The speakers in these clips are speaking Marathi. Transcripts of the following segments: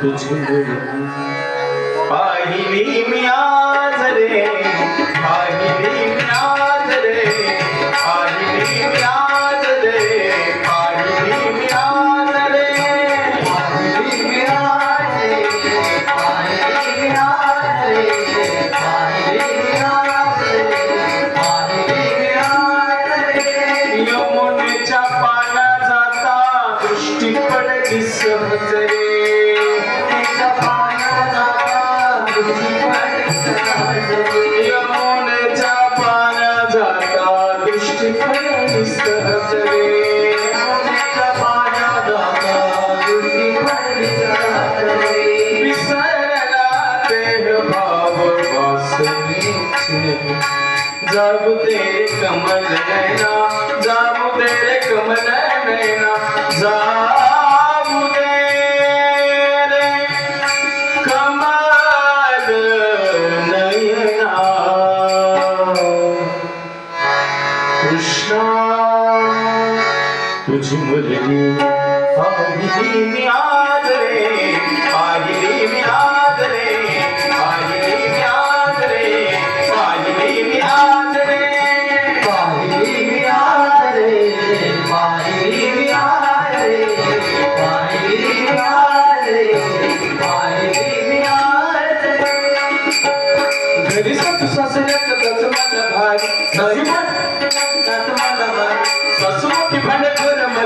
तुझे पाहिली मी आज रे पाहिली मी आज रे पाहिली मी आज रे. जाब तेरे कमल नैना जाब तेरे कमल नैना जा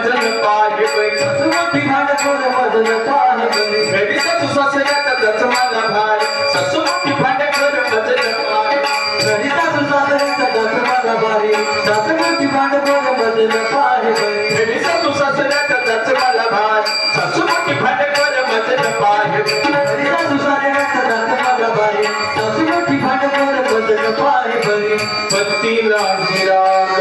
भजन पाहि ससुमती भाग कोण भजन पाहि घरी ससु सासऱ्यात त्याच मला भार ससुमती भांड कोण भजन पाहि घरी ससु सासऱ्यात त्याच मला भारी ससुमती भांड कोण भजन पाहि घरी ससु सासऱ्यात त्याच मला भार ससुमती भांड कोण भजन पाहि घरी ससु सासऱ्यात त्याच मला भारी ससुमती भांड कोण भजन पाहि भक्तीला विरा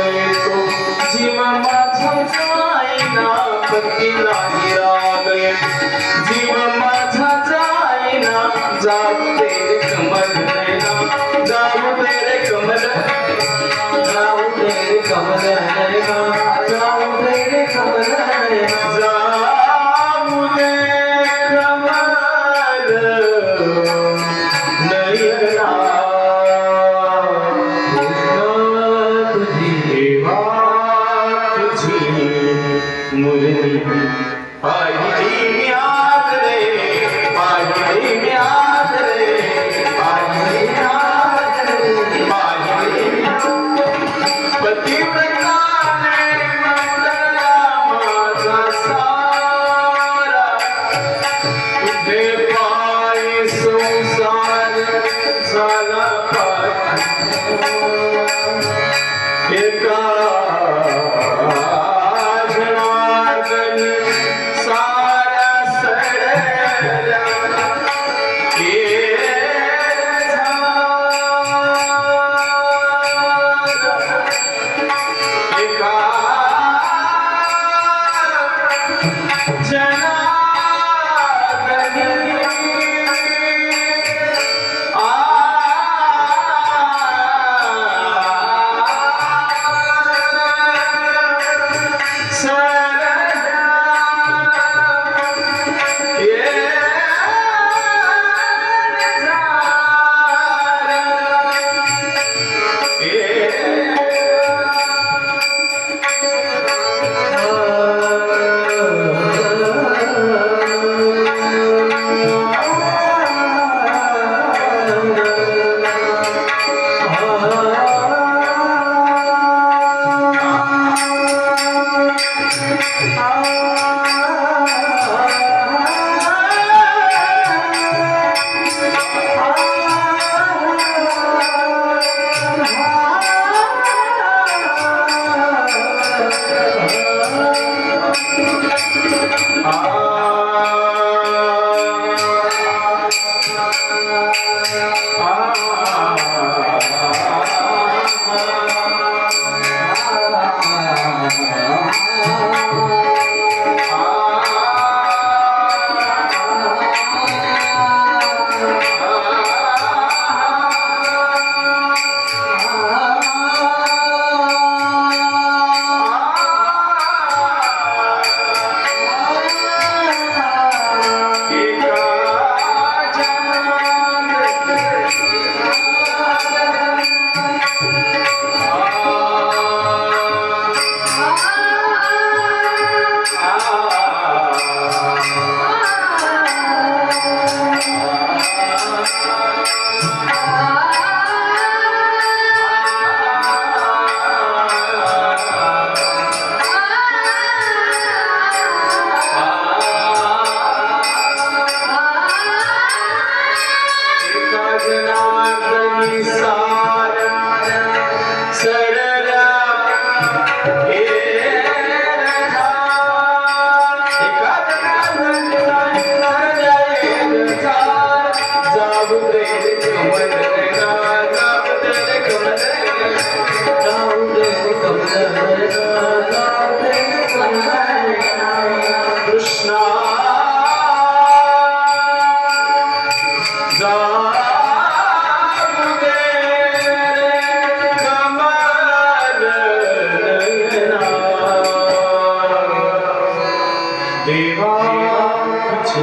कमल देवाची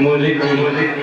मुलगी मुलगी पाहिली